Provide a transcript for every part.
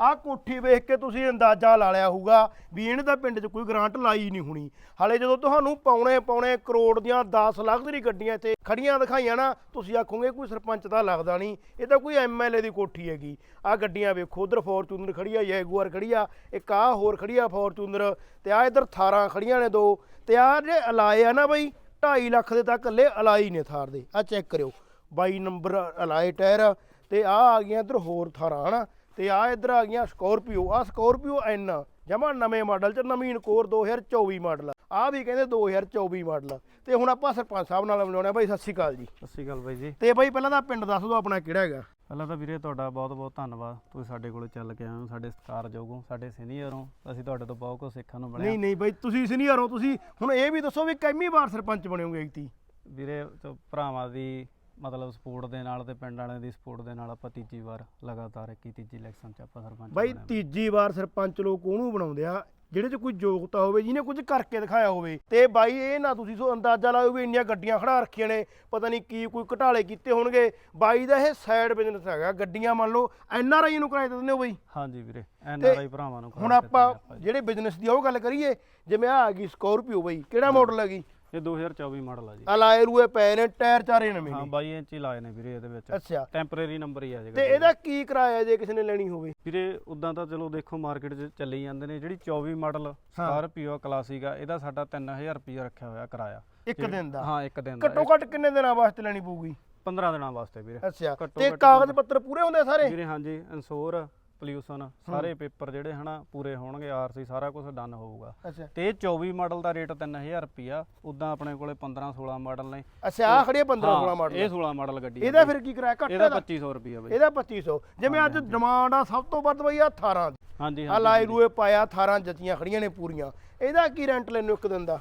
ਆਹ ਕੋਠੀ ਵੇਖ ਕੇ ਤੁਸੀਂ ਅੰਦਾਜ਼ਾ ਲਾ ਲਿਆ ਹੋਊਗਾ ਵੀ ਇਹਨੇ ਤਾਂ ਪਿੰਡ 'ਚ ਕੋਈ ਗ੍ਰਾਂਟ ਲਾਈ ਨਹੀਂ ਹੋਣੀ। ਹਾਲੇ ਜਦੋਂ ਤੁਹਾਨੂੰ ਪੌਣੇ ਪੌਣੇ ਕਰੋੜ ਦੀਆਂ 10 ਲੱਖ ਦੀ ਗੱਡੀਆਂ ਇੱਥੇ ਖੜੀਆਂ ਦਿਖਾਈਆਂ ਨਾ, ਤੁਸੀਂ ਆਖੋਗੇ ਕੋਈ ਸਰਪੰਚ ਦਾ ਲੱਗਦਾ ਨਹੀਂ। ਇਹ ਤਾਂ ਕੋਈ ਐਮਐਲਏ ਦੀ ਕੋਠੀ ਹੈਗੀ। ਆਹ ਗੱਡੀਆਂ ਵੇਖੋ, ਉਧਰ ਫੋਰਚੂਨਰ ਖੜੀ ਆ, ਜੈਗੂਆਰ ਖੜੀ ਆ, ਇੱਕ ਆਹ ਹੋਰ ਖੜੀ ਆ ਫੋਰਚੂਨਰ ਤੇ ਆ ਇਧਰ ਥਾਰਾਂ ਖੜੀਆਂ ਨੇ ਦੋ ਤੇ ਆਹ ਜੇ ਅਲਾਏ ਆ ਨਾ ਬਈ 2.5 ਲੱਖ ਦੇ ਤੱਕ ਇਕੱਲੇ ਅਲਾਈ ਨੇ ਥਾਰ ਦੇ। ਆ ਚੈੱਕ ਕਰਿਓ। 22 ਨੰਬਰ ਅਲਾਏ ਟਾਇਰ ਤੇ ਆ ਆ ਗਈਆਂ ਇਧਰ ਹੋਰ ਥਾਰਾਂ, ਹਨਾ? ਤੇ ਆ ਇਧਰ ਆ ਗਈਆਂ ਸਕੋਰਪੀਓ ਆ ਸਕੋਰਪੀਓ ਐਨ ਜਮਾ ਨਵੇਂ ਮਾਡਲ ਚ ਨਵੀਨ ਕੋਰ 2024 ਮਾਡਲ ਆ ਵੀ ਕਹਿੰਦੇ 2024 ਮਾਡਲ। ਤੇ ਹੁਣ ਆਪਾਂ ਸਰਪੰਚ ਸਾਹਿਬ ਨਾਲ ਮਿਲਾਉਣਾ ਬਾਈ ਸਤਿ ਸ਼੍ਰੀ ਅਕਾਲ ਜੀ। ਸਤਿ ਸ਼੍ਰੀ ਅਕਾਲ ਬਾਈ ਜੀ। ਤੇ ਬਾਈ ਪਹਿਲਾਂ ਤਾਂ ਪਿੰਡ ਦੱਸ ਦਿਓ ਆਪਣਾ ਕਿਹੜਾ ਹੈਗਾ। ਪਹਿਲਾਂ ਤਾਂ ਵੀਰੇ ਤੁਹਾਡਾ ਬਹੁਤ ਬਹੁਤ ਧੰਨਵਾਦ ਤੁਸੀਂ ਸਾਡੇ ਕੋਲ ਚੱਲ ਕੇ ਆਏ ਹੋ ਸਾਡੇ ਸਤਿਕਾਰਯੋਗ ਹੋ ਸਾਡੇ ਸੀਨੀਅਰ ਹੋ ਅਸੀਂ ਤੁਹਾਡੇ ਤੋਂ ਬਹੁਤ ਕੁਝ ਸਿੱਖਣ ਨੂੰ ਮਿਲਿਆ। ਨਹੀਂ ਨਹੀਂ ਬਾਈ ਤੁਸੀਂ ਸੀਨੀਅਰ ਹੋ ਤੁਸੀਂ ਹੁਣ ਇਹ ਵੀ ਦੱਸੋ ਵੀ ਕਿੰਨੀ ਵਾਰ ਸਰਪੰਚ ਬਣਿਓਗੇ ਐਕਤੀ ਵੀਰੇ ਭਰਾਵਾਂ ਦੀ ਮਤਲਬ ਸਪੋਰਟ ਦੇ ਨਾਲ ਤੇ ਪਿੰਡ ਵਾਲਿਆਂ ਦੀ ਸਪੋਰਟ ਦੇ ਨਾਲ ਆਪਾਂ ਤੀਜੀ ਵਾਰ ਲਗਾਤਾਰ ਇੱਕੀ ਤੀਜੀ ਇਲੈਕਸ਼ਨ ਚ ਆਪਾਂ ਸਰਪੰਚ ਬਾਈ ਬਣੇ। ਤੀਜੀ ਵਾਰ ਸਰਪੰਚ ਲੋਕ ਉਹਨੂੰ ਬਣਾਉਂਦੇ ਆ ਜਿਹੜੇ 'ਚ ਕੋਈ ਯੋਗਤਾ ਹੋਵੇ ਜਿਹਨੇ ਕੁਝ ਕਰਕੇ ਦਿਖਾਇਆ ਹੋਵੇ। ਤੇ ਬਾਈ ਇਹ ਨਾ ਤੁਸੀਂ ਸੋ ਅੰਦਾਜ਼ਾ ਲਾਓ ਵੀ ਇੰਨੀਆਂ ਗੱਡੀਆਂ ਖੜਾ ਰੱਖੀਆਂ ਨੇ ਪਤਾ ਨਹੀਂ ਕੀ ਕੋਈ ਘਟਾਲੇ ਕੀਤੇ ਹੋਣਗੇ। ਬਾਈ ਦਾ ਇਹ ਸਾਈਡ ਬਿਜ਼ਨਸ ਹੈਗਾ ਗੱਡੀਆਂ ਮੰਨ ਲਓ ਐਨ ਆਰ ਆਈ ਨੂੰ ਕਿਰਾਏ ਤੇ ਦਿੰਦੇ ਹੋ ਬਾਈ। ਹਾਂਜੀ ਵੀਰੇ ਐਨ ਆਰ ਆਈ ਭਰਾਵਾਂ ਨੂੰ ਹੁਣ ਕੇ ਆਪਾਂ ਜਿਹੜੇ ਬਿਜ਼ਨਸ ਦੀ ਉਹ ਗੱਲ ਕਰੀਏ ਜਿਵੇਂ ਆ ਆ ਗਈ ਸਕੋਰਪੀਓ ਬਾਈ ਕਿਹੜਾ ਮਾਡਲ ਹੈਗੀ? ਇਹ 2024 ਮਾਡਲ ਆ ਜੀ। ਅਲਾਏ ਰੂਏ ਪਏ ਨੇ ਟਾਇਰ ਚਾਰੇ ਨਵੇਂ ਹਾਂ ਨੇ। 22 ਇੰਚ ਹੀ ਲਾਏ ਨੇ ਵੀਰੇ ਇਹਦੇ ਵਿੱਚ। ਅੱਛਾ। ਟੈਂਪਰੇਰੀ ਨੰਬਰ ਹੀ ਆ ਤੇ ਇਹਦਾ ਕੀ ਕਿਰਾਇਆ ਜੇ ਕਿਸੇ ਨੇ ਲੈਣੀ ਹੋਵੇ? ਵੀਰੇ ਉਦਾਂ ਤਾਂ ਚਲੋ ਦੇਖੋ ਮਾਰਕੀਟ 'ਚ ਚੱਲੀ ਜਾਂਦੇ ਨੇ। ਜਿਹੜੀ 24 ਮਾਡਲ ਸਕਾਰਪੀਓ ਕਲਾਸਿਕ ਆ ਇਹਦਾ ਸਾਡਾ 3000 ਰੁਪਏ ਰੱਖਿਆ ਹੋਇਆ ਕਿਰਾਇਆ। ਇੱਕ ਦਿਨ ਦਾ? ਹਾਂ ਇੱਕ ਦਿਨ ਦਾ। ਘੱਟੋ ਘੱਟ ਕਿੰਨੇ ਦਿਨਾਂ ਵਾਸਤੇ ਲੈਣੀ ਪਊਗੀ? 15 ਦਿਨਾਂ ਵਾਸਤੇ ਵੀਰੇ। ਅੱਛਾ। ਘੱਟੋ ਤੇ ਘੱਟ ਕਾਗਜ਼ ਪੱਤਰ ਪੂਰੇ ਹੁੰਦੇ ਸਾਰੇ? ਵੀਰੇ ਹਾਂਜੀ ਇਨਸ਼ੋਰ ਪੋਲਿਊਸ਼ਨ ਸਾਰੇ ਪੇਪਰ ਜਿਹੜੇ ਹਨਾ ਪੂਰੇ ਹੋਣਗੇ ਆਰਸੀ ਸਾਰਾ ਕੁਝ ਡਨ ਹੋਊਗਾ। ਅੱਛਾ। ਤੇ ਇਹ 24 ਮਾਡਲ ਦਾ ਰੇਟ 3000 ਰੁਪਿਆ ਉਦਾਂ ਆਪਣੇ ਕੋਲੇ 15 16 ਮਾਡਲ ਨੇ। ਅੱਛਾ ਆ ਖੜੀ 15 16 ਹਾਂ, ਮਾਡਲ ਇਹ 16 ਮਾਡਲ ਗੱਡੀ ਆ ਇਹਦਾ। ਫਿਰ ਕੀ ਕਿਰਾਇਆ? ਘੱਟ ਇਹਦਾ ਇਹਦਾ 2500 ਰੁਪਿਆ ਬਈ। ਇਹਦਾ 2500 ਜਿਵੇਂ ਅੱਜ ਡਿਮਾਂਡ ਆ ਸਭ ਤੋਂ ਵੱਧ ਬਈ ਆ 18 ਦੀ ਹਾਂਜੀ ਆ ਹਾਂਜੀ। ਲਾਈ ਰੂਏ ਪਾਇਆ 18 ਜੱਤੀਆਂ ਖੜੀਆਂ ਨੇ ਪੂਰੀਆਂ। ਇਹਦਾ ਕੀ ਰੈਂਟ ਲੈਣੋ ਇੱਕ ਦਿਨ ਦਾ?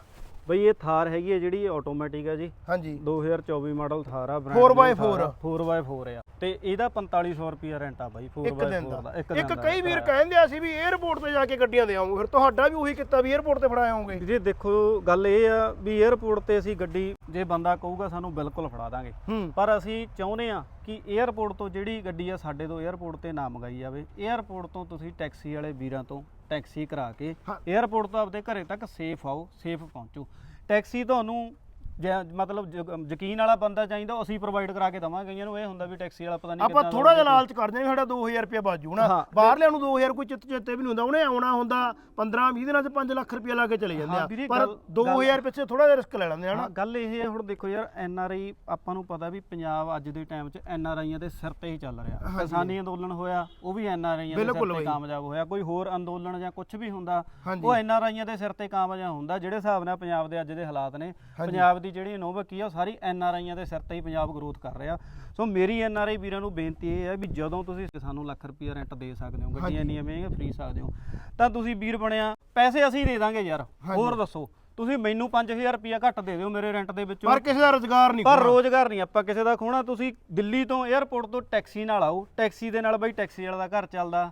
ਬਈ ਇਹ ਥਾਰ ਹੈਗੀ ਹੈ ਜਿਹੜੀ ਆਟੋਮੈਟਿਕ ਹੈ ਜੀ। ਹਾਂਜੀ। 2024 ਮਾਡਲ ਥਾਰ ਆ brand 4x4 4x4 ਆ। ਤੇ ਇਹਦਾ 4500 ਰੁਪਿਆ ਰੈਂਟ ਆ ਬਾਈ 4x4 ਇੱਕ ਦਿਨ ਇੱਕ ਕਈ ਵੀਰ ਕਹਿੰਦੇ ਆ ਸੀ ਵੀ 에어ਪੋਰਟ ਤੇ ਜਾ ਕੇ ਗੱਡੀਆਂ ਦੇ ਆਉਂਗੇ ਫਿਰ ਤੁਹਾਡਾ ਵੀ ਉਹੀ ਕੀਤਾ ਵੀ 에어ਪੋਰਟ ਤੇ ਫੜਾ ਆਉਂਗੇ ਜੀ ਦੇਖੋ ਗੱਲ ਇਹ ਆ ਵੀ 에어ਪੋਰਟ ਤੇ ਅਸੀਂ ਗੱਡੀ ਜੇ ਬੰਦਾ ਕਹੂਗਾ ਸਾਨੂੰ ਬਿਲਕੁਲ ਫੜਾ ਦਾਂਗੇ। ਪਰ ਅਸੀਂ ਚਾਹੁੰਦੇ ਆ ਕਿ 에어ਪੋਰਟ ਤੋਂ ਜਿਹੜੀ ਗੱਡੀ ਆ ਸਾਡੇ ਤੋਂ 에어ਪੋਰਟ ਤੇ ਨਾ ਮੰਗਾਈ ਜਾਵੇ। 에어ਪੋਰਟ ਤੋਂ ਤੁਸੀਂ ਟੈਕਸੀ ਵਾਲੇ ਵੀਰਾਂ ਤੋਂ ਟੈਕਸੀ ਕਰਾ ਕੇ। 에어ਪੋਰਟ ਤੋਂ ਆਪਦੇ ਘਰੇ ਤੱਕ ਸੇਫ ਆਓ ਸੇਫ ਪਹੁੰਚੋ ਟੈਕਸੀ ਤੁਹਾਨੂੰ ਜੇ- ਮਤਲਬ ਯਕੀਨ ਵਾਲਾ ਬੰਦਾ ਚਾਹੀਦਾ ਉਹ ਅਸੀਂ ਪ੍ਰੋਵਾਈਡ ਕਰਾ ਕੇ ਦਵਾਂਗੇ ਕਈਆਂ ਨੂੰ ਇਹ ਹੁੰਦਾ ਵੀ ਟੈਕਸੀ ਵਾਲਾ ਪਤਾ ਨਹੀਂ ਆਪਾਂ ਥੋੜਾ ਜਿਹਾ ਲਾਲਚ ਕਰਦੇ ਹਾਂ ਵੀ ਸਾਡਾ 2000 ਰੁਪਏ ਬਾਜੂ ਨਾ ਹਾਂ। ਬਾਹਰਲਿਆਂ ਨੂੰ 2000 ਕੋਈ ਚਿੱਤ ਚੇਤੇ ਵੀ ਨਹੀਂ ਹੁੰਦਾ ਉਹਨੇ ਆਉਣਾ ਹੁੰਦਾ 15 20 ਦਿਨਾਂ ਚ 5 ਲੱਖ ਰੁਪਏ ਲਾ ਕੇ ਚਲੇ ਜਾਂਦੇ ਆ ਪਰ ਗੱਲ- 2000 ਪਿੱਛੇ ਥੋੜਾ ਜਿਹਾ ਰਿਸਕ ਲੈ ਲੈਂਦੇ ਆ ਹਾਂ ਨਾ ਗੱਲ ਇਹ ਹੈ ਹੁਣ ਦੇਖੋ ਯਾਰ ਐਨ ਆਰ ਆਈ ਆਪਾਂ ਨੂੰ ਪਤਾ ਵੀ ਪੰਜਾਬ ਅੱਜ ਦੇ ਟਾਈਮ 'ਚ ਐਨ ਆਰ ਆਈਆਂ ਦੇ ਸਿਰ ਤੇ ਹੀ ਚੱਲ ਰਿਹਾ ਕਿਸਾਨੀ ਅੰਦੋਲਨ ਹੋਇਆ ਉਹ ਵੀ ਐਨ ਆਰ ਆਈਆਂ ਦੇ ਬਿਲਕੁਲ ਸਿਰ ਤੇ ਬਈ। ਕਾਮਯਾਬ ਹੋਇਆ ਕੋਈ ਹੋਰ ਅੰਦੋਲਨ ਜਾਂ ਕੁਝ ਵੀ ਹੁੰਦਾ ਹਾਂਜੀ। ਉਹ ਐਨ ਆਰ ਆਈਆਂ ਦੇ ਸਿਰ ਤੇ ਕਾਮਯਾਬ ਹੁੰਦਾ ਜਿਹੜੇ ਹਿਸਾਬ ਨਾਲ ਪੰਜਾਬ ਦੇ ਅੱਜ ਦੇ ਹਾਲਾਤ ਨੇ ਪੰਜਾਬ ਦੀ ਜਿਹੜੀ ਨੋਬਕੀ ਆ ਉਹ ਸਾਰੀ ਐਨ ਆਰ ਆਈਆਂ ਦੇ ਸਿਰ ਤੇ ਹੀ ਪੰਜਾਬ ਗਰੋਥ ਕਰ ਰਿਹਾ। ਸੋ ਮੇਰੀ ਐਨ ਆਰ ਆਈ ਵੀਰਾਂ ਨੂੰ ਬੇਨਤੀ ਇਹ ਹੈ ਵੀ ਜਦੋਂ ਤੁਸੀਂ ਸਾਨੂੰ ਲੱਖ ਰੁਪਈਆ ਰੈਂਟ ਦੇ ਸਕਦੇ ਹੋ ਗੱਡੀਆਂ ਇੰਨੀਆਂ ਮਹਿੰਗੀਆਂ ਫ੍ਰੀ ਸਕਦੇ ਹੋ। ਤਾਂ ਤੁਸੀਂ ਵੀਰ ਬਣਿਆ ਪੈਸੇ ਅਸੀਂ ਦੇ ਦਾਂਗੇ ਯਾਰ ਹੋਰ ਦੱਸੋ। ਤੁਸੀਂ ਮੈਨੂੰ 5000 ਰੁਪਈਆ ਘੱਟ ਦੇ ਦਿਓ ਮੇਰੇ ਰੈਂਟ ਦੇ ਵਿੱਚੋਂ। ਪਰ ਕਿਸੇ ਦਾ ਰੋਜ਼ਗਾਰ ਨਹੀਂ ਪਰ ਰੋਜ਼ਗਾਰ ਨਹੀਂ ਆਪਾਂ ਕਿਸੇ ਦਾ ਖੋਣਾ। ਤੁਸੀਂ ਦਿੱਲੀ ਤੋਂ 에ਅਰਪੋਰਟ ਤੋਂ ਟੈਕਸੀ ਨਾਲ ਆਓ। ਟੈਕਸੀ ਦੇ ਨਾਲ ਬਈ ਟੈਕਸੀ ਵਾਲਾ ਦਾ ਘਰ ਚੱਲਦਾ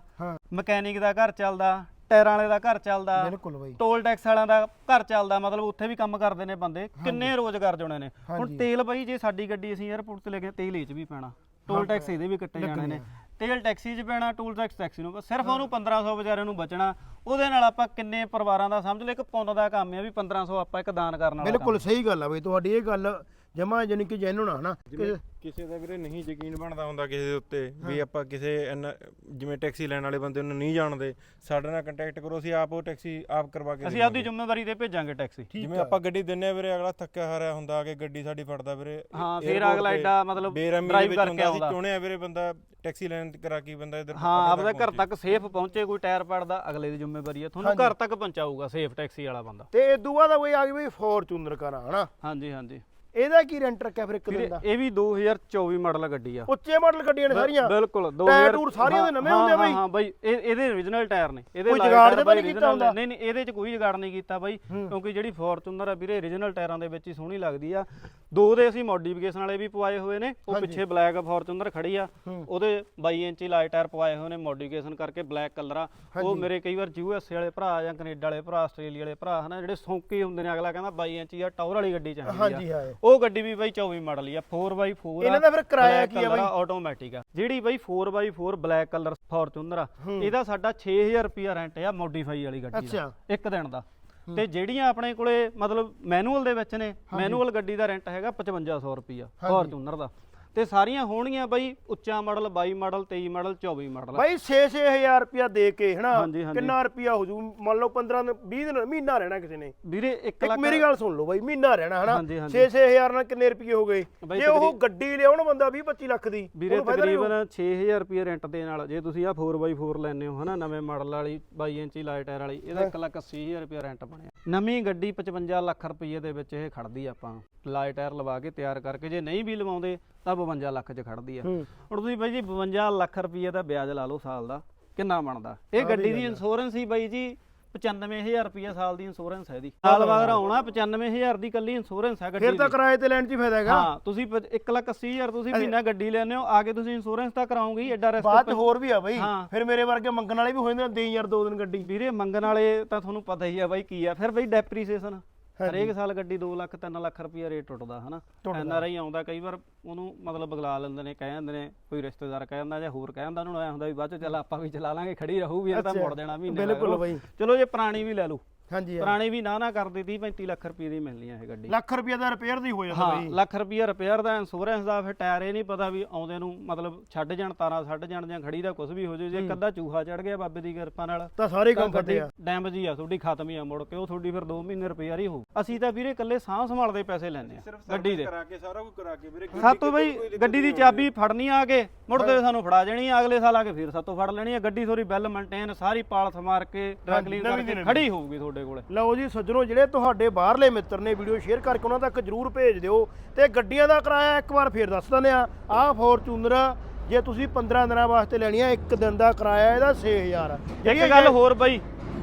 ਮਕੈਨਿਕ ਦਾ ਘਰ ਚੱਲਦਾ ਟਾਇਰਾਂ ਵਾਲੇ ਦਾ ਘਰ ਚੱਲਦਾ ਬਿਲਕੁਲ ਬਈ। ਟੋਲ ਟੈਕਸ ਵਾਲਿਆਂ ਦਾ ਘਰ ਚੱਲਦਾ ਮਤਲਬ ਉੱਥੇ ਵੀ ਕੰਮ ਕਰਦੇ ਨੇ ਬੰਦੇ ਕਿੰਨੇ ਰੋਜ਼ਗਾਰ ਜੁੜੇ ਨੇ। ਹੁਣ। ਤੇਲ ਬਈ ਜੇ ਸਾਡੀ ਗੱਡੀ ਅਸੀਂ 에ਅਰਪੋਰਟ ਤੇ ਲੈ ਕੇ ਤੇਲ ਇਹ ਚ ਵੀ ਪੈਣਾ ਟੋਲ ਟੈਕਸ ਇਹਦੇ ਵੀ ਕੱਟੇ ਜਾਣੇ ਨੇ। ਤੇਲ ਟੈਕਸੀ 'ਚ ਪੈਣਾ ਟੋਲ ਟੈਕਸ ਟੈਕਸੀ ਨੂੰ ਸਿਰਫ ਉਹਨੂੰ 1500 ਵਿਚਾਰਿਆਂ ਨੂੰ ਬਚਣਾ ਉਹਦੇ ਨਾਲ ਆਪਾਂ ਕਿੰਨੇ ਪਰਿਵਾਰਾਂ ਦਾ ਸਮਝ ਲਓ ਇੱਕ ਪੁੰਨ ਦਾ ਕੰਮ ਆ ਵੀ 1500 ਆਪਾਂ ਇੱਕ ਦਾਨ ਕਰਨ ਵਾਲਾ ਬਿਲਕੁਲ ਸਹੀ ਗੱਲ ਆ ਬਈ ਤੁਹਾਡੀ ਇਹ ਗੱਲ ਜਮਾ ਜਾਨੀ ਕਿ ਜੈਨੂਨ ਆ ਨਾ। ਕਿਸੇ ਦਾ ਵੀਰੇ ਨਹੀਂ ਯਕੀਨ ਬਣਦਾ ਹੁੰਦਾ ਕਿਸੇ ਦੇ ਉੱਤੇ ਵੀ ਆਪਾਂ ਕਿਸੇ ਜਿਵੇਂ ਟੈਕਸੀ ਲੈਣ ਵਾਲੇ ਬੰਦੇ ਨੂੰ ਨਹੀਂ ਜਾਣਦੇ ਸਾਡੇ ਨਾਲ ਕੰਟੈਕਟ ਕਰੋ ਅਸੀਂ ਆਪ ਉਹ ਟੈਕਸੀ ਆਪ ਕਰਵਾ ਕੇ ਅਸੀਂ ਆਪਦੀ ਜ਼ਿੰਮੇਵਾਰੀ ਤੇ ਭੇਜਾਂਗੇ ਟੈਕਸੀ। ਜਿਵੇਂ ਆਪਾਂ ਗੱਡੀ ਦਿੰਨੇ ਆ ਵੀਰੇ ਅਗਲਾ ਥੱਕਿਆ ਹਾਰਿਆ ਹੁੰਦਾ ਕਿ ਗੱਡੀ ਸਾਡੀ ਫੜਦਾ ਵੀਰੇ ਹਾਂ, ਇਹ ਫਿਰ ਅਗਲਾ ਐਡਾ ਮਤਲਬ ਦੇ ਵਿੱਚ ਕਰਕੇ ਅਸੀਂ ਆਉਂਦਾ। ਚਾਹੁੰਦੇ ਆ ਵੀਰੇ ਬੰਦਾ ਟੈਕਸੀ ਲੈਣ ਕਰਾ ਕੇ ਬੰਦਾ ਇਧਰ ਹਾਂ ਆਪਦੇ ਘਰ ਤੱਕ ਸੇਫ ਪਹੁੰਚੇ ਕੋਈ ਟਾਇਰ ਪੜਦਾ ਅਗਲੇ ਦੀ ਜ਼ਿੰਮੇਵਾਰੀ ਹੈ ਤੁਹਾਨੂੰ ਘਰ ਤੱਕ ਪਹੁੰਚਾਊਗਾ ਸੇਫ ਟੈਕਸੀ ਵਾਲਾ ਬੰਦਾ। ਤੇ ਇਦੋਂ ਬਾਅਦ ਬਈ ਆ ਗਈ ਬਈ ਫੋਰਚੂਨਰ ਕਰਾਂ ਹਨਾ? ਹਾਂਜੀ ਹਾਂਜੀ। ਇਹਦਾ ਕੀ ਰੈਂਟ ਰੱਖਿਆ ਫਿਰ ਇੱਕ ਦਿਨ ਦਾ? ਇਹ ਵੀ 2024 ਮਾਡਲ ਗੱਡੀ ਆ। ਉੱਚੇ ਮਾਡਲ ਗੱਡੀਆਂ ਨੇ ਸਾਰੀਆਂ। ਬਿਲਕੁਲ ਟਾਇਰ ਟੂਰ ਸਾਰੀਆਂ ਦੇ ਨਵੇਂ ਹੁੰਦੇ ਆ ਬਈ? ਹਾਂ ਬਾਈ ਇਹ ਇਹਦੇ origignal ਟਾਇਰ ਨੇ। ਇਹਦੇ ਕੋਈ ਜੁਗਾੜ ਟਾਇਰ ਤਾਂ ਬਾਈ ਨਹੀਂ ਕੀਤਾ ਹੁੰਦਾ? ਨਹੀਂ ਨਹੀਂ ਇਹਦੇ 'ਚ ਕੋਈ ਜੁਗਾੜ ਨਹੀਂ ਕੀਤਾ ਬਾਈ ਕਿਉਂਕਿ ਜਿਹੜੀ ਫੋਰਚੂਨਰ ਆ ਵੀਰੇ origignal ਟਾਇਰਾਂ ਦੇ ਵਿੱਚ ਹੀ ਸੋਹਣੀ ਲੱਗਦੀ ਆ। ਦੋ ਦੇ ਅਸੀਂ ਮੋਡੀਫਿਕੇਸ਼ਨ ਵਾਲੇ ਵੀ ਪਵਾਏ ਹੋਏ ਨੇ। ਉਹ ਪਿੱਛੇ ਬਲੈਕ ਫੋਰਚੂਨਰ ਖੜੀ ਆ। ਉਹਦੇ 22 ਇੰਚੀ ਲਾਈਟ ਟਾਇਰ ਪਵਾਏ ਹੋਏ ਨੇ ਮੋਡੀਫਿਕੇਸ਼ਨ ਕਰਕੇ ਬਲੈਕ ਕਲਰ ਆ। ਉਹ ਮੇਰੇ ਕਈ ਵਾਰ ਯੂਐਸ ਵਾਲੇ ਭਰਾ ਜਾਂ ਕੈਨੇਡਾ ਵਾਲੇ ਭਰਾ ਆਸਟ੍ਰੇਲੀਆ ਵਾਲੇ ਭਰਾ ਹਨਾ ਜਿਹੜੇ ਸੌਂਕੀ ਹੁੰਦੇ ਨੇ ਅਗਲਾ ਕਹਿੰਦਾ 22 ਇੰਚੀ ਆ ਟਾਵਰ ਵਾਲੀ ਗੱਡੀ ਚਾਹੀਦੀ ਆ। ਉਹ ਗੱਡੀ ਵੀ ਬਾਈ 24 ਮਾਡਲ ਹੀ ਆ 4x4 ਇਹਨਾਂ ਦਾ ਫਿਰ ਕਿਰਾਇਆ ਕੀ ਆ ਬਾਈ? ਆਟੋਮੈਟਿਕ ਆ। ਜਿਹੜੀ ਬਾਈ 4x4 ਬਲੈਕ ਕਲਰ ਫੋਰਚੂਨਰ ਆ ਇਹਦਾ ਸਾਡਾ 6000 ਰੁਪਿਆ ਰੈਂਟ ਆ ਮੋਡੀਫਾਈ ਵਾਲੀ ਗੱਡੀ ਦਾ ਇੱਕ ਦਿਨ ਦਾ। ਤੇ ਜਿਹੜੀਆਂ ਆਪਣੇ ਕੋਲੇ ਮਤਲਬ ਮੈਨੂਅਲ ਦੇ ਵਿੱਚ ਨੇ ਮੈਨੂਅਲ ਗੱਡੀ ਦਾ ਰੈਂਟ ਹੈਗਾ 5500 ਰੁਪਿਆ ਫੋਰਚੂਨਰ ਦਾ। ਤੇ ਸਾਰੀਆਂ ਹੋਣਗੀਆਂ ਬਾਈ ਉੱਚਾ ਮਾਡਲ 22 ਮਾਡਲ 23 ਮਾਡਲ 24 ਮਾਡਲ। ਬਾਈ 6-6000 ਰੁਪਿਆ ਦੇ ਕੇ ਹਨਾ? ਹਾਂਜੀ, ਹਾਂਜੀ। ਕਿੰਨਾ ਰੁਪਿਆ ਹੋ ਜੂ? ਮੰਨ ਲਓ 15 ਦਿਨ 20 ਦਿਨ ਮਹੀਨਾ ਰਹਿਣਾ ਕਿਸੇ ਨੇ। ਵੀਰੇ 1 ਇੱਕ ਲੱਖ ਮੇਰੀ ਗੱਲ ਸੁਣ ਲਓ ਬਾਈ ਮਹੀਨਾ ਰਹਿਣਾ ਹਨਾ? ਹਾਂਜੀ, ਹਾਂਜੀ। 6-6000 ਨਾਲ ਕਿੰਨੇ ਰੁਪਏ ਹੋ ਗਏ? ਬਾਈ ਜੇ ਉਹ ਗੱਡੀ ਲਿਆਉਣ ਬੰਦਾ 20-25 ਲੱਖ ਦੀ ਵੀਰੇ ਉਹਨੂੰ ਫਾਇਦਾ ਨਹੀਂ ਹੋਊ। ਤਕਰੀਬਨ 6000 ਰੁਪਏ ਰੈਂਟ ਦੇ ਨਾਲ ਜੇ ਤੁਸੀਂ ਆ 4x4 ਲੈਣੇ ਹੋ ਹਨਾ? ਨਵੇਂ ਮਾਡਲ ਵਾਲੀ 22 ਇੰਚੀ ਲਾਈਟ ਟਾਇਰ ਵਾਲੀ ਇਹਦਾ 1 ਲੱਖ 80000 ਰੁਪਏ ਰੈਂਟ ਬਣਿਆ। ਨਵੀਂ ਗੱਡੀ 55 ਲੱਖ ਰੁਪਏ ਦੇ ਵਿੱਚ ਇਹ ਖੜਦੀ ਆਪਾਂ। ਲਾਈਟ ਟਾਇਰ ਲਵਾ ਕੇ ਤਿਆਰ ਕਰਕੇ ਜੇ ਨਹੀਂ ਵੀ ਲਵਾਉਂਦੇ ਤਾਂ 52 ਲੱਖ 'ਚ ਖੜਦੀ ਆ। ਹੁਣ ਤੁਸੀਂ ਬਾਈ ਜੀ 52 ਲੱਖ ਰੁਪਏ ਦਾ ਵਿਆਜ ਲਾ ਲਓ ਸਾਲ ਦਾ ਕਿੰਨਾ ਬਣਦਾ? ਇਹ ਗੱਡੀ ਦੀ ਇੰਸ਼ੋਰੈਂਸ ਹੀ ਬਾਈ ਜੀ 95000 ਰੁਪਏ ਸਾਲ ਦੀ ਇੰਸ਼ੋਰੈਂਸ ਹੈ ਇਹਦੀ। ਸਾਲ ਬਾਅਦ ਆਉਣਾ 95000 ਦੀ ਕੱਲੀ ਇੰਸ਼ੋਰੈਂਸ ਹੈ ਗੱਡੀ ਫਿਰ ਤਾਂ ਦੀ। ਕਿਰਾਏ ਤੇ ਲੈਣ 'ਚ ਹੀ ਫਾਇਦਾ ਹੈਗਾ। ਹਾਂ ਤੁਸੀਂ 1 ਲੱਖ 80000 ਤੁਸੀਂ ਮਹੀਨਾ ਗੱਡੀ ਲੈਣੇ ਹੋ ਆ ਕੇ ਤੁਸੀਂ ਇੰਸ਼ੋਰੈਂਸ ਤਾਂ ਕਰਾਉਂਗੇ ਹੀ, ਐਡਾ ਰਿਸਕ ਬਾਅਦ 'ਚ ਹੋਰ ਵੀ ਆ ਬਾਈ। ਹਾਂ। ਫਿਰ ਮੇਰੇ ਵਰਗੇ ਮੰਗਣ ਵਾਲੇ ਵੀ ਹੋ ਜਾਂਦੇ ਨੇ ਦੇਈ ਯਾਰ ਦੋ ਦਿਨ ਗੱਡੀ। ਵੀਰੇ ਮੰਗਣ ਵਾਲੇ ਤਾਂ ਤੁਹਾਨੂੰ ਪਤਾ ਹੀ ਆ ਬਾਈ ਕੀ ਆ। ਫਿਰ ਬਈ ਡੈਪਰੀਸੀਏਸ਼ਨ ਹਰੇਕ ਸਾਲ ਗੱਡੀ 2 ਲੱਖ 3 ਲੱਖ ਰੁਪਏ ਰੇਟ ਟੁੱਟਦਾ ਹਨਾ? ਐਨ ਆਰ ਆਈ ਆਉਂਦਾ ਕਈ ਵਾਰ ਉਹਨੂੰ ਮਤਲਬ ਬਗਲਾ ਲੈਂਦੇ ਨੇ ਕਹਿ ਜਾਂਦੇ ਨੇ ਕੋਈ ਰਿਸ਼ਤੇਦਾਰ ਕਹਿ ਜਾਂਦਾ ਜਾਂ ਹੋਰ ਕਹਿ ਜਾਂਦਾ ਉਹਨੂੰ ਐ ਹੁੰਦਾ ਵੀ ਬਾਅਦ ਚ ਚੱਲ ਆਪਾਂ ਵੀ ਚਲਾ ਲਾਂਗੇ ਖੜੀ ਰਹੂ ਵੀ ਇਹ ਤਾਂ ਮੁੜ ਦੇਣਾ ਮਹੀਨੇ ਬਿਲਕੁਲ। ਬਾਈ। ਚਲੋ ਜੇ ਪੁਰਾਣੀ ਵੀ ਲੈ ਲਓ ਹਾਂਜੀ। ਪੁਰਾਣੀ ਵੀ ਨਾ ਨਾ ਕਰਦੇ 30 35 ਲੱਖ ਰੁਪਏ ਦੀ ਮਿਲਣੀ ਆ ਇਹ ਗੱਡੀ। ਲੱਖ ਰੁਪਏ ਦਾ ਰਿਪੇਅਰ ਦੀ ਹੋ ਜਾਂਦਾ ਹਾਂ ਬਾਈ। ਲੱਖ ਰੁਪਈਆ ਰਿਪੇਅਰ ਦਾ ਇੰਸ਼ੋਰੈਂਸ ਦਾ ਫਿਰ ਟਾਇਰ ਇਹ ਨਹੀਂ ਪਤਾ ਵੀ ਆਉਂਦੇ ਨੂੰ ਮਤਲਬ ਛੱਡ ਜਾਣ ਤਾਰਾਂ ਛੱਡ ਜਾਣ ਜਾਂ ਖੜੀ ਦਾ ਕੁਝ ਵੀ ਹੋ ਜੇ ਜੇ ਕੱਦਾ ਚੂਹਾ ਚੜ ਗਿਆ ਬਾਬੇ ਦੀ ਕਿਰਪਾ ਨਾਲ ਤਾਂ ਸਾਰੇ ਕੰਮ ਫੱਟੇ ਆ। ਡੈਮੇਜ ਹੀ ਆ ਤੁਹਾਡੀ ਖਤਮ ਹੀ ਆ ਮੁੜ ਕੇ ਉਹ ਤੁਹਾਡੀ ਫਿਰ 2 ਮਹੀਨੇ ਰਿਪੇਅਰ ਹੀ ਹੋਊ। ਅਸੀਂ ਤਾਂ ਵੀਰੇ ਇਕੱਲੇ ਸਾਹ ਸੰਭਾਲਦੇ ਪੈਸੇ ਲੈਣੇ ਆ ਗੱਡੀ ਦੇ। ਕਰਾ ਕੇ ਸਾਰਾ ਕੁਝ ਕਰਾ ਕੇ ਵੀਰੇ ਸਾਤੋਂ ਬਈ ਗੱਡੀ ਦੀ ਚਾਬੀ ਫੜਨੀ ਆ ਕੇ ਮੁੜਦੇ ਸਾਨੂੰ ਫੜਾ ਜਾਣੀ ਆ ਅਗਲੇ ਸਾਲ ਆ ਕੇ ਫਿਰ ਸਾਤੋਂ ਫੜ ਲੈਣੀ ਆ ਗੱਡੀ ਥੋੜੀ ਬੈਲ ਮੇਨਟੇਨ ਸਾਰੀ ਪਾਲਥ ਮਾਰ ਕੇ ਦੀ ਕਰਕੇ। ਖੜੀ ਹੋਊਗੀ ਤੁਹਾਡੇ ਕੋਲੇ। ਲਓ ਜੀ ਸੱਜਣੋ ਜਿਹੜੇ ਤੁਹਾਡੇ ਬਾਹਰਲੇ ਮਿੱਤਰ ਨੇ ਵੀਡੀਓ ਸ਼ੇਅਰ ਕਰਕੇ ਉਹਨਾਂ ਤੱਕ ਜਰੂਰ ਭੇਜ ਦਿਓ ਤੇ ਗੱਡੀਆਂ ਦਾ ਕਿਰਾਇਆ ਇੱਕ ਵਾਰ ਫੇਰ ਦੱਸ ਦਿੰਦੇ ਆ ਆਹ ਫੋਰਚੂਨਰ ਜੇ ਤੁਸੀਂ 15 ਦਿਨਾਂ ਵਾਸਤੇ ਲੈਣੀ ਆ ਇੱਕ ਦਿਨ ਦਾ ਕਿਰਾਇਆ ਇਹਦਾ 6000 ਇੱਕ ਗੱਲ ਹੋਰ ਬਈ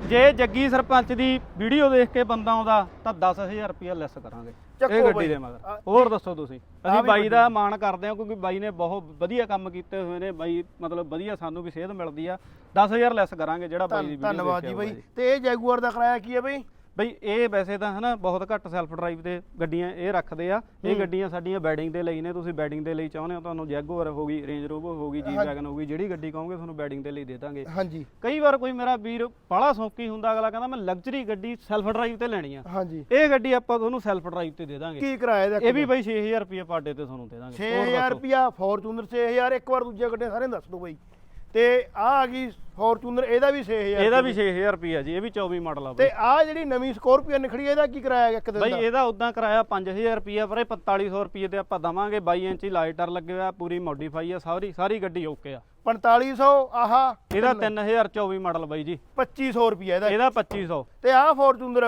ਜੇ ਜੱਗੀ ਸਰਪੰਚ ਦੀ ਵੀਡੀਓ ਦੇਖ ਕੇ ਬੰਦਾ ਆਉਂਦਾ ਤਾਂ 10000 ਰੁਪਏ ਲੈਸ ਕਰਾਂਗੇ। ਚੱਕੋ ਇਹ ਗੱਡੀ ਬਾਈ। ਦੇ ਮਗਰ। ਹੋਰ ਦੱਸੋ ਤੁਸੀਂ। ਅਸੀਂ ਬਾਈ ਦਾ ਮਾਣ ਕਰਦੇ ਹਾਂ ਕਿਉਂਕਿ ਬਾਈ ਨੇ ਬਹੁਤ ਵਧੀਆ ਕੰਮ ਕੀਤੇ ਹੋਏ ਨੇ। ਬਾਈ ਮਤਲਬ ਵਧੀਆ ਸਾਨੂੰ ਵੀ ਸੇਧ ਮਿਲਦੀ ਆ। 10000 ਲੈਸ ਕਰਾਂਗੇ ਜਿਹੜਾ ਬਾਈ ਦੀ ਵੀਡੀਓ ਧੰਨਵਾਦ ਜੀ ਬਾਈ। ਤੇ ਇਹ ਜੈਗੂਆਰ ਦਾ ਕਿਰਾਇਆ ਕੀ ਹੈ ਬਾਈ? ਬਈ ਇਹ ਵੈਸੇ ਤਾਂ ਹਨਾ ਬਹੁਤ ਘੱਟ ਸੈਲਫ ਡਰਾਈਵ ਦੇ ਗੱਡੀਆਂ ਇਹ ਰੱਖਦੇ ਆ। ਇਹ ਗੱਡੀਆਂ ਸਾਡੀਆਂ ਬੈਡਿੰਗ ਦੇ ਲਈ ਨੇ ਤੁਸੀਂ ਬੈਡਿੰਗ ਦੇ ਲਈ ਚਾਹੁੰਦੇ ਹੋ ਤੁਹਾਨੂੰ ਜੈਗੁਆਰ ਹੋ ਗਈ ਰੇਂਜ ਰੋਵਰ ਹੋ ਗਈ ਜੀ ਵੈਗਨ ਹੋ ਗਈ ਜਿਹੜੀ ਗੱਡੀ ਕਹੋਗੇ ਤੁਹਾਨੂੰ ਬੈਡਿੰਗ ਦੇ ਲਈ ਦੇ ਦਾਂਗੇ। ਹਾਂਜੀ। ਕਈ ਵਾਰ ਕੋਈ ਮੇਰਾ ਵੀਰ ਬੜਾ ਸੌਕੀ ਹੁੰਦਾ ਅਗਲਾ ਕਹਿੰਦਾ ਮੈਂ ਲਗਜ਼ਰੀ ਗੱਡੀ ਸੈਲਫ ਡਰਾਈਵ ਤੇ ਲੈਣੀ ਆ। ਹਾਂਜੀ। ਇਹ ਗੱਡੀ ਆਪਾਂ ਤੁਹਾਨੂੰ ਸੈਲਫ ਡਰਾਈਵ ਤੇ ਦੇ ਦਾਂਗੇ। ਕੀ ਕਿਰਾਇਆ ਇਹਦਾ ਇਹ ਵੀ ਬਈ 6000 ਰੁਪਏ ਪਰ ਡੇ ਤੇ ਤੁਹਾਨੂੰ ਦੇ ਦਾਂਗੇ। ਹੋਰ 6000 ਦੱਸੋ। ਰੁਪਿਆ ਫੋਰਚੂਨਰ 6000 ਇੱਕ ਵਾਰ ਦੂਜੇ ਗੱਡੇ ਸਾਰੇ ਦੱਸ ਦਿਓ ਬਾਈ। ਤੇ ਆ ਆ ਗਈ ਫੋਰਚੂਨਰ ਇਹਦਾ ਵੀ 6000 ਇਹਦਾ ਵੀ 6000 ਰੁਪਏ ਜੀ ਇਹ ਵੀ 24 ਮਾਡਲ ਆ ਤੇ ਆ ਜਿਹੜੀ ਨਵੀਂ ਸਕੋਰਪੀਓ ਨਿਖੜੀ ਇਹਦਾ ਕੀ ਕਿਰਾਇਆ ਇੱਕ ਦਿਨ ਬਈ ਇਹਦਾ ਉਦਾਂ ਕਰਾਇਆ 5000 ਰੁਪਏ ਪਰ ਇਹ 4500 ਰੁਪਏ ਤੇ ਆਪਾਂ ਦਵਾਂਗੇ 22 ਇੰਚੀ ਲਾਈਟਰ ਲੱਗੇ ਹੋਇਆ ਪੂਰੀ ਮੋਡੀਫਾਈ ਆ ਸਾਰੀ ਸਾਰੀ ਗੱਡੀ ਓਕੇ ਆ। 4500 ਆਹਾ ਇਹਦਾ 3024 ਮਾਡਲ ਬਾਈ ਜੀ। 2500 ਰੁਪਿਆ ਇਹਦਾ। ਇਹਦਾ 2500 ਤੇ ਆ ਫੋਰਚੂਨਰ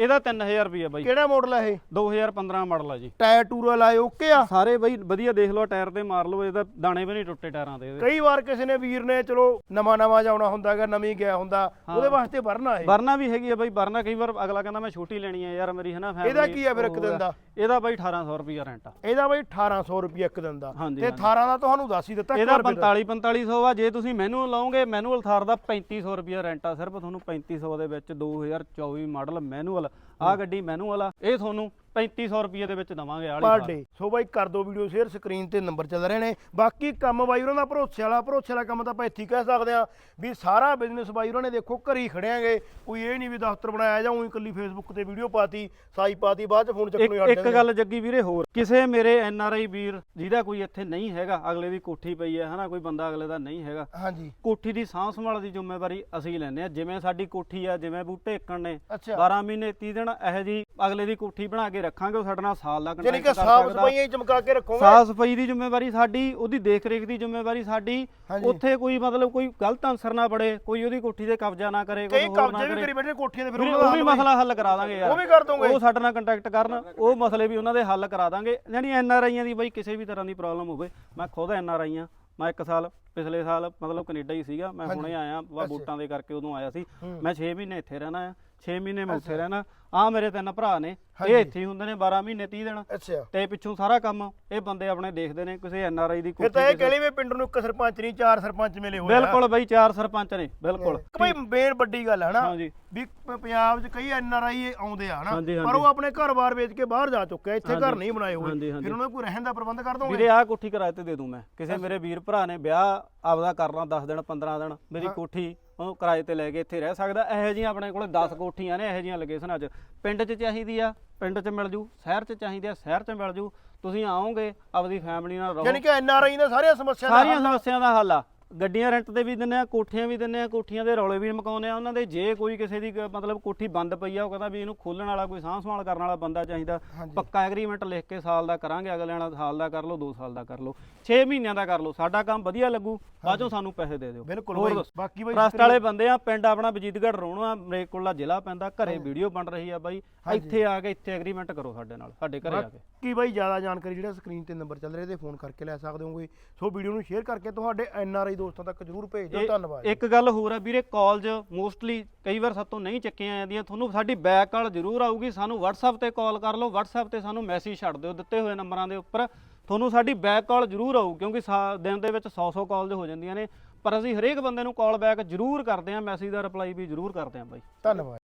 ਇਹਦਾ 3000 ਰੁਪਏ ਬਾਈ। ਕਿਹੜਾ ਮਾਡਲ ਆ ਇਹ? 2015 ਮਾਡਲ ਆ ਜੀ। ਟਾਇਰ ਟੂਰ ਲਾਏ ਓਕੇ ਆ? ਸਾਰੇ ਬਾਈ ਵਧੀਆ ਦੇਖ ਲਓ ਟਾਇਰ ਤੇ ਮਾਰ ਲਓ ਇਹਦਾ ਦਾਣੇ ਵੀ ਨਹੀਂ ਟੁੱਟੇ ਟਾਇਰਾਂ ਦੇ ਇਹਦੇ। ਕਈ ਵਾਰ ਕਿਸੇ ਨੇ ਵੀਰ ਨੇ ਚਲੋ ਨਵਾਂ ਨਵਾਂ ਜਾਉਣਾ ਹੁੰਦਾ ਹੈਗਾ ਨਵੀਂ ਗਿਆ ਹੁੰਦਾ ਉਹਦੇ ਵਾਸਤੇ ਭਰਨਾ ਹੈ ਵਰਨਾ ਵੀ ਹੈਗੀ ਆ ਬਾਈ ਵਰਨਾ ਕਈ ਵਾਰ ਅਗਲਾ ਕਹਿੰਦਾ ਮੈਂ ਛੋਟੀ ਲੈਣੀ ਆ ਯਾਰ ਮੇਰੀ ਹਨਾ family ਇਹਦਾ ਕੀ ਆ ਫਿਰ ਇੱਕ ਦਿਨ ਦਾ? ਇਹਦਾ ਬਾਈ 1800 ਰੁਪਏ ਰੈਂਟ ਆ। ਇਹਦਾ ਬਈ 1800 ਰੁਪਏ ਇੱਕ ਦਿਨ ਦਾ। ਤੇ ਹਾਂਜੀ। 18 ਦਾ ਤੁਹਾਨੂੰ ਦੱਸ ਹੀ ਦਿੱਤਾ ਇਹਦਾ ਵਾਰ ਫਿਰ। 45 4500 ਆ। ਜੇ ਤੁਸੀਂ ਮੈਨੂਅਲ ਲਾਓਗੇ ਮੈਨੂਅਲ ਥਾਰ ਦਾ 3500 ਰੁਪਏ ਰੈਂਟ ਆ ਸਿਰਫ ਤੁਹਾਨੂੰ 3500 ਦੇ ਵਿੱਚ 2024 ਮਾਡਲ ਮੈਨੂਅਲ ਆ ਗੱਡੀ ਮੈਨੂਅਲ ਆ ਇਹ ਤੁਹਾਨੂੰ 3500 ਰੁਪਏ ਦੇ ਵਿੱਚ ਦਵਾਂਗੇ ਆਲੀ ਪਰ ਡੇ ਸੋ ਬਾਈ ਕਰ ਦੋ ਵੀਡੀਓ ਸ਼ੇਅਰ ਸਕਰੀਨ ਤੇ ਨੰਬਰ ਚੱਲ ਰਹੇ ਨੇ। ਬਾਕੀ ਕੰਮ ਬਾਈ ਉਹਨਾਂ ਦਾ ਭਰੋਸੇ ਵਾਲਾ ਭਰੋਸੇ ਵਾਲਾ ਕੰਮ ਤਾਂ ਆਪਾਂ ਇੱਥੇ ਹੀ ਕਹਿ ਸਕਦੇ ਆ ਵੀ ਸਾਰਾ ਬਿਜ਼ਨਸ ਬਾਈ ਉਹਨਾਂ ਨੇ ਦੇਖੋ ਘਰੀ ਖੜਿਆਂਗੇ ਕੋਈ ਇਹ ਨਹੀਂ ਵੀ ਦਫ਼ਤਰ ਬਣਾਇਆ ਜਾਂ ਉਹੀ ਇਕੱਲੀ ਫੇਸਬੁੱਕ ਤੇ ਵੀਡੀਓ ਪਾਤੀ ਸਾਈ ਪਾਤੀ ਬਾਅਦ ਚ ਫੋਨ ਚੱਕਣ ਇੱਕ ਹਟ ਗੱਲ ਜੱਗੀ ਵੀਰੇ ਹੋਰ ਕਿਸੇ ਮੇਰੇ ਐਨ ਆਰ ਆਈ ਵੀਰ ਜਿਹਦਾ ਕੋਈ ਇੱਥੇ ਨਹੀਂ ਹੈਗਾ ਅਗਲੇ ਦੀ ਕੋਠੀ ਪਈ ਹੈ ਹਨਾ ਕੋਈ ਬੰਦਾ ਅਗਲੇ ਦਾ ਨਹੀਂ ਹੈਗਾ। ਹਾਂਜੀ। ਕੋਠੀ ਦੀ ਸਾਂਭ ਸੰਭਾਲ ਦੀ ਜ਼ਿੰਮੇਵਾਰੀ ਅਸੀਂ ਲੈਂਦੇ ਆ ਜਿਵੇਂ ਸਾਡੀ ਕੋਠੀ ਆ ਜਿਵੇਂ ਬੂਟੇ ਇੱਕਣ ਨੇ ਅੱਛਾ। 12 ਮਹੀਨੇ 30 ਦਿਨ ਇਹੋ ਜੀ ਅਗਲੇ ਦੀ ਕੋਠੀ ਬਣਾ ਕੇ ਰੱਖਾਂਗੇ ਉਹ ਸਾਡੇ ਨਾਲ ਸਾਲ ਦਾ ਕਿ ਕੰਟੈਕਟ ਕਰ ਸਾਫ਼ ਸਕਦਾ। ਸਫਾਈਆਂ ਹੀ ਚਮਕਾ ਕੇ ਰੱਖੋਗੇ? ਸਾਫ਼ ਸਫ਼ਾਈ ਦੀ ਜ਼ਿੰਮੇਵਾਰੀ ਸਾਡੀ ਉਹਦੀ ਦੇਖ ਰੇਖ ਦੀ ਜ਼ਿੰਮੇਵਾਰੀ ਸਾਡੀ। ਉੱਥੇ ਕੋਈ ਮਤਲਬ ਕੋਈ ਗਲਤ ਅਨਸਰ ਨਾ ਬੜੇ ਕੋਈ ਉਹਦੀ ਕੋਠੀ ਤੇ ਕਬਜ਼ਾ ਨਾ ਕਰੇ ਕੋਈ ਹੋਰ ਨਾ ਕਬਜ਼ੇ ਵੀ ਕਰੇ। ਬੈਠੇ ਕੋਠੀਆਂ ਦੇ ਫਿਰ ਉਹ ਵੀ। ਮਸਲਾ ਹੱਲ ਕਰਾ ਦਾਂਗੇ ਯਾਰ। ਉਹ ਵੀ ਕਰ ਦੋਗੇ। ਉਹ ਸਾਡੇ ਨਾਲ ਕੰਟੈਕਟ ਕਰਨ ਉਹ ਮਸਲੇ ਵੀ ਉਹਨਾਂ ਦੇ ਹੱਲ ਕਰਾ ਦਾਂਗੇ। ਯਾਨੀ ਐਨ ਆਰ ਆਈਆਂ ਦੀ ਬਾਈ ਕਿਸੇ ਵੀ ਤਰ੍ਹਾਂ ਦੀ ਪ੍ਰੋਬਲਮ ਹੋਵੇ ਮੈਂ ਖੁਦ ਐਨ ਆਰ ਆਈਆਂ ਮੈਂ ਇੱਕ ਸਾਲ ਪਿਛਲੇ ਸਾਲ ਮਤਲਬ ਕੈਨੇਡਾ ਹੀ ਸੀਗਾ ਮੈਂ ਹੁਣੇ ਆਇਆ ਵਾ ਵੋਟਾਂ ਦੇ ਕਰਕੇ ਉਦੋਂ ਆਇਆ ਸੀ। ਮੈਂ 6 ਮਹੀਨੇ ਇੱਥੇ ਰਹਿਣਾ ਆ। 6 ਮਹੀਨੇ ਮੈਂ ਉੱਥੇ ਰਹਿਣਾ। ਆ ਮੇਰੇ ਤਿੰਨ ਭਰਾ ਨੇ। ਇਹ ਹਾਂਜੀ। ਇੱਥੇ ਹੀ ਹੁੰਦੇ ਨੇ 12 ਮਹੀਨੇ 30 ਦਿਨ। ਅੱਛਾ। ਤੇ ਪਿੱਛੋਂ ਸਾਰਾ ਕੰਮ ਇਹ ਬੰਦੇ ਆਪਣੇ ਦੇਖਦੇ ਨੇ ਕਿਸੇ ਐਨ ਆਰ ਆਈ ਦੀ ਫਿਰ ਤਾਂ ਇਹ ਕਿਸੇ- ਕਹਿ ਲਈ ਵੀ ਪਿੰਡ ਨੂੰ ਇੱਕ ਸਰਪੰਚ ਨਹੀਂ ਚਾਰ ਸਰਪੰਚ ਮਿਲੇ ਹੋਏ ਆ। ਬਿਲਕੁਲ ਬਈ ਚਾਰ ਸਰਪੰਚ ਨੇ ਬਿਲਕੁਲ। ਕਿ ਭਾਈ ਮੇਨ ਵੱਡੀ ਗੱਲ ਹੈ ਨਾ ਹਾਂਜੀ। ਵੀ ਪ- ਪੰਜਾਬ 'ਚ ਕਈ ਐਨ ਆਰ ਆਈ ਆਉਂਦੇ ਆ ਨਾ ਹਾਂਜੀ, ਪਰ ਹਾਂਜੀ। ਉਹ ਆਪਣੇ ਘਰ-ਬਾਰ ਵੇਚ ਕੇ ਬਾਹਰ ਜਾ ਚੁੱਕੇ ਆ ਇੱਥੇ ਘਰ ਹਾਂਜੀ। ਨਹੀਂ ਬਣਾਏ ਹੋਏ। ਹਾਂਜੀ, ਹਾਂਜੀ। ਫਿਰ ਉਹਨਾਂ ਨੂੰ ਕੋਈ ਰਹਿਣ ਦਾ ਪ੍ਰਬੰਧ ਕਰ ਦੋਗੇ? ਵੀਰੇ ਆਹ ਕੋਠੀ ਕਿਰਾਏ ਤੇ ਦੇ ਦੂੰ ਮੈਂ। ਕਿਸੇ ਮੇਰੇ ਵੀਰ ਭਰਾ ਨੇ ਵਿਆਹ ਆਪਦਾ ਕਰਨਾ 10 ਦਿਨ 15 ਦਿਨ ਮੇਰੀ ਕੋਠੀ ਉਹ ਕਿਰਾਏ ਤੇ ਲੈ ਕੇ ਇੱਥੇ ਰਹਿ ਸਕਦਾ। ਇਹੋ ਜਿਹੀਆਂ ਆਪਣੇ ਕੋਲੇ 10 ਕੋਠੀਆਂ ਨੇ ਇਹੋ ਜਿਹੀਆਂ ਲੋਕੇਸ਼ਨਾਂ 'ਚ ਪਿੰਡ 'ਚ ਚਾਹੀਦੀ ਆ ਪਿੰਡ 'ਚ ਮਿਲ ਜੂ ਸ਼ਹਿਰ 'ਚ ਚਾਹੀਦੀ ਆ ਸ਼ਹਿਰ 'ਚ ਮਿਲ ਜੂ। ਤੁਸੀਂ ਆਓਗੇ ਆਪਦੀ ਫੈਮਿਲੀ ਨਾਲ ਰਹੋ। ਯਾਨੀ ਕਿ ਐਨ ਆਰ ਆਈ ਨੇ ਸਾਰੀਆਂ ਸਮੱਸਿਆਵਾਂ ਦਾ ਸਾਰੀਆਂ ਸਮੱਸਿਆਵਾਂ ਦਾ ਹੱਲ ਆ। ਗੱਡੀਆਂ ਰੈਂਟ ਤੇ ਵੀ ਦਿੰਨੇ ਆ ਕੋਠੀਆਂ ਵੀ ਦਿੰਨੇ ਆ ਕੋਠੀਆਂ ਦੇ ਰੌਲੇ ਵੀ ਮਕਾਉਂਦੇ ਆ ਉਹਨਾਂ ਦੇ ਜੇ ਕੋਈ ਕਿਸੇ ਦੀ ਕ- ਮਤਲਬ ਕੋਠੀ ਬੰਦ ਪਈ ਆ ਉਹ ਕਹਿੰਦਾ ਵੀ ਇਹਨੂੰ ਖੋਲਣ ਵਾਲਾ ਕੋਈ ਸਾਂਭ ਸੰਭਾਲ ਕਰਨ ਵਾਲਾ ਬੰਦਾ ਚਾਹੀਦਾ। ਹਾਂਜੀ। ਪੱਕਾ ਐਗਰੀਮੈਂਟ ਲਿਖ ਕੇ ਸਾਲ ਦਾ ਕਰਾਂਗੇ ਅਗਲੇ ਨਾਲ ਸਾਲ ਦਾ ਕਰ ਲਓ 2 ਸਾਲ ਦਾ ਕਰ ਲਓ 6 ਮਹੀਨਿਆਂ ਦਾ ਕਰ ਲਓ ਸਾਡਾ ਕੰਮ ਵਧੀਆ ਲੱਗੂ ਬਾਅਦੋਂ ਸਾਨੂੰ ਪੈਸੇ ਦੇ ਦਿਓ। ਬਿਲਕੁਲ ਹੋਰ ਬਾਈ ਦੱਸੋ। ਬਾਕੀ ਬਾਈ ਟਰਸਟ ਵਾਲੇ ਬੰਦੇ ਆ ਪਿੰਡ ਆਪਣਾ ਬਜੀਤਗੜ੍ਹ ਰੋਣਾ ਮਰੇਕੋਲਾ ਜ਼ਿਲ੍ਹਾ ਪੈਂਦਾ ਘਰੇ ਵੀਡੀਓ ਬਣ ਰਹੀ ਆ ਬਾਈ ਇੱਥੇ ਆ ਕੇ ਇੱਥੇ ਐਗਰੀਮੈਂਟ ਕਰੋ ਸਾਡੇ ਨਾਲ ਸਾਡੇ ਘਰੇ ਆ ਕੇ। ਕੀ ਬਾਈ ਜ਼ਿਆਦਾ ਜਾਣਕਾਰੀ ਜਿਹੜਾ ਸਕਰੀਨ ਤੇ ਨੰਬਰ ਚੱਲ ਰਿਹਾ ਤੇ ਫੋਨ ਕਰਕੇ ਲੈ ਸਕਦੇ ਹੋਗੇ ਸੋ ਵੀਡੀਓ ਨੂੰ ਸ਼ੇਅਰ ਕਰਕੇ ਤੁਹਾਡੇ ਐਨ ਆਰ ਆਈ ਦੋਸਤਾਂ ਤੱਕ ਜਰੂਰ ਭੇਜ ਦਿਓ ਧੰਨਵਾਦ ਇੱਕ ਗੱਲ ਹੋਰ ਆ ਵੀਰੇ ਕਾਲਜ ਮੋਸਟਲੀ ਕਈ ਵਾਰ ਸਾਤੋਂ ਨਹੀਂ ਚੱਕੀਆਂ ਜਾਂਦੀਆਂ ਤੁਹਾਨੂੰ ਸਾਡੀ ਬੈਕ ਕਾਲ ਜ਼ਰੂਰ ਆਊਗੀ ਸਾਨੂੰ WhatsApp ਤੇ ਕਾਲ ਕਰ ਲਓ WhatsApp ਤੇ ਸਾਨੂੰ ਮੈਸੇਜ ਛੱਡ ਦਿਓ ਦਿੱਤੇ ਹੋਏ ਨੰਬਰਾਂ ਦੇ ਉੱਪਰ। ਤੁਹਾਨੂੰ ਸਾਡੀ ਬੈਕ ਕਾਲ ਜ਼ਰੂਰ ਆਊ ਕਿਉਂਕਿ ਦਿਨ ਦੇ ਵਿੱਚ 100-100 ਕਾਲਜ ਹੋ ਜਾਂਦੀਆਂ ਨੇ ਪਰ ਅਸੀਂ ਹਰੇਕ ਬੰਦੇ ਨੂੰ ਕਾਲ ਬੈਕ ਜ਼ਰੂਰ ਕਰਦੇ ਹਾਂ ਮੈਸੇਜ ਦਾ ਰਿਪਲਾਈ ਵੀ ਜ਼ਰੂਰ ਕਰਦੇ ਹਾਂ ਬਾਈ। ਧੰਨਵਾਦ।